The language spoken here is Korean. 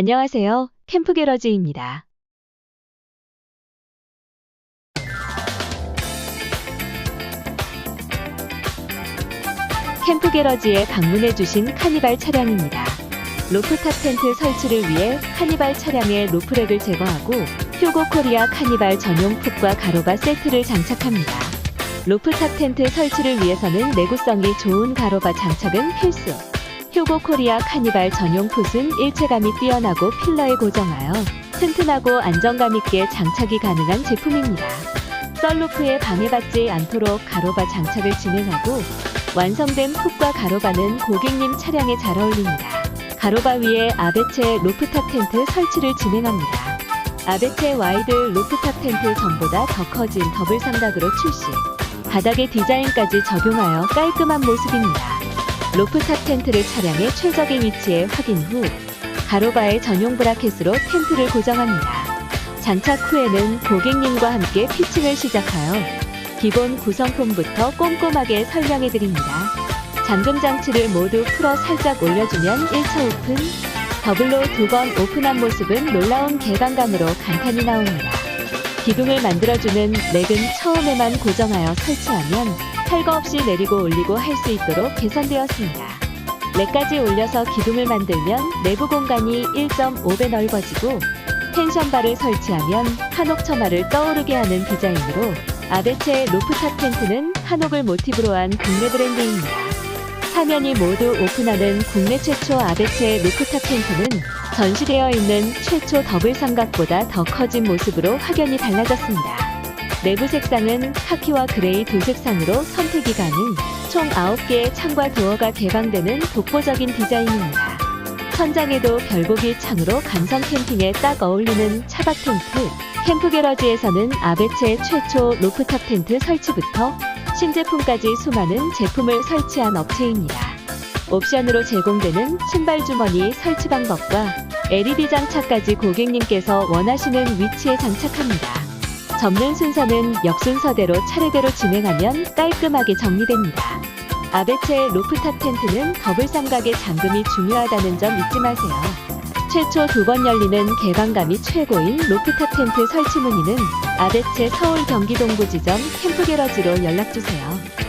안녕하세요. 캠프 게러지입니다. 캠프 게러지에 방문해 주신 카니발 차량입니다. 로프탑 텐트 설치를 위해 카니발 차량의 로프렉을 제거하고 휴고 코리아 카니발 전용 풋과 가로바 세트를 장착합니다. 로프탑 텐트 설치를 위해서는 내구성이 좋은 가로바 장착은 필수. 휴고 코리아 카니발 전용 풋은 일체감이 뛰어나고 필러에 고정하여 튼튼하고 안정감 있게 장착이 가능한 제품입니다. 썰루프에 방해받지 않도록 가로바 장착을 진행하고 완성된 풋과 가로바는 고객님 차량에 잘 어울립니다. 가로바 위에 아베체 로프탑 텐트 설치를 진행합니다. 아베체 와이드 로프탑 텐트 전보다 더 커진 더블 삼각으로 출시. 바닥에 디자인까지 적용하여 깔끔한 모습입니다. 로프탑 텐트를 차량의 최적의 위치에 확인 후 가로바의 전용 브라켓으로 텐트를 고정합니다. 장착 후에는 고객님과 함께 피칭을 시작하여 기본 구성품부터 꼼꼼하게 설명해 드립니다. 잠금 장치를 모두 풀어 살짝 올려주면 1차 오픈, 더블로 두 번 오픈한 모습은 놀라운 개방감으로 간단히 나옵니다. 기둥을 만들어주는 렉은 처음에만 고정하여 설치하면 탈거 없이 내리고 올리고 할 수 있도록 개선되었습니다. 렉까지 올려서 기둥을 만들면 내부 공간이 1.5배 넓어지고 텐션바를 설치하면 한옥 처마를 떠오르게 하는 디자인으로 아베체 로프탑 텐트는 한옥을 모티브로 한 국내 브랜드입니다. 사면이 모두 오픈하는 국내 최초 아베체 로프탑 텐트는 전시되어 있는 최초 더블 삼각보다 더 커진 모습으로 확연히 달라졌습니다. 내부 색상은 카키와 그레이 두 색상으로 선택이 가능, 총 9개의 창과 도어가 개방되는 독보적인 디자인입니다. 천장에도 별보기 창으로 감성 캠핑에 딱 어울리는 차박 텐트, 캠프 게러지에서는 아베체 최초 로프탑 텐트 설치부터 신제품까지 수많은 제품을 설치한 업체입니다. 옵션으로 제공되는 신발 주머니 설치 방법과 LED 장착까지 고객님께서 원하시는 위치에 장착합니다. 접는 순서는 역순서대로 차례대로 진행하면 깔끔하게 정리됩니다. 아베체 로프탑 텐트는 더블 삼각의 잠금이 중요하다는 점 잊지 마세요. 최초 두 번 열리는 개방감이 최고인 로프탑 텐트 설치 문의는 아베체 서울 경기동부 지점 캠프 게러지로 연락주세요.